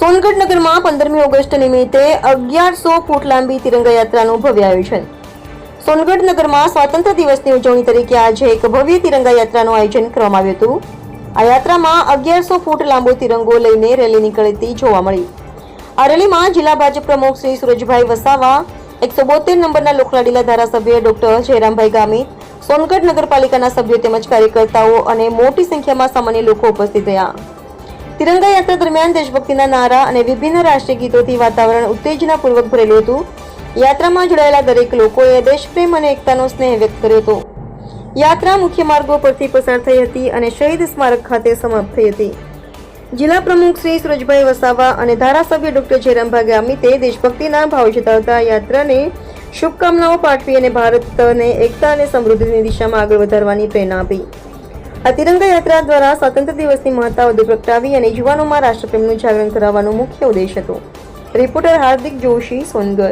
સોનગઢ નગરમાં પંદરમી ઓગસ્ટ નિમિત્તે અગિયારસો ફૂટ લાંબી તિરંગા યાત્રાનું ભવ્ય આયોજન. સોનગઢ નગરમાં સ્વાતંત્ર્ય દિવસની ઉજવણી તરીકે આજે એક ભવ્ય તિરંગા યાત્રાનું આયોજન કરવામાં આવ્યું હતું. આ યાત્રામાં અગિયારસો ફૂટ લાંબો તિરંગો લઈને રેલી નીકળતી જોવા મળી. આ રેલીમાં જિલ્લા ભાજપ પ્રમુખ શ્રી સુરજભાઈ વસાવા, એકસો બોતેર નંબરના લોકલાડીલા ધારાસભ્ય ડોક્ટર જયરામભાઈ ગામિત, સોનગઢ નગરપાલિકાના સભ્યો તેમજ કાર્યકર્તાઓ અને મોટી સંખ્યામાં સામાન્ય લોકો ઉપસ્થિત રહ્યા. તિરંગા યાત્રા દરમિયાન દેશભક્તિના નારા અને વિભિન્ન રાષ્ટ્રીય ગીતોથી વાતાવરણ ઉત્તેજનાપૂર્વક ભરેલું હતું. યાત્રામાં જોડાયેલા દરેક લોકોએ દેશપ્રેમ અને એકતાનો સ્નેહ વ્યક્ત કર્યો હતો. યાત્રા મુખ્ય માર્ગો પરથી પસાર થઈ હતી અને શહીદ સ્મારક ખાતે સમાપ્ત થઈ હતી. જિલ્લા પ્રમુખ શ્રી સુરજભાઈ વસાવા અને ધારાસભ્ય ડોક્ટર જયરામભાઈ ગામિતે દેશભક્તિના ભાવ જતાવતા યાત્રાને શુભકામનાઓ પાઠવી અને ભારતને એકતા અને સમૃદ્ધિની દિશામાં આગળ વધારવાની પ્રેરણા આપી. આ તિરંગા યાત્રા દ્વારા સ્વાતંત્ર્ય દિવસની મહત્તા વધુ પ્રગટાવી અને યુવાનોમાં રાષ્ટ્રપ્રેમનું જાગરણ કરાવવાનો મુખ્ય ઉદ્દેશ હતો. રિપોર્ટર હાર્દિક જોશી સોનગઢ.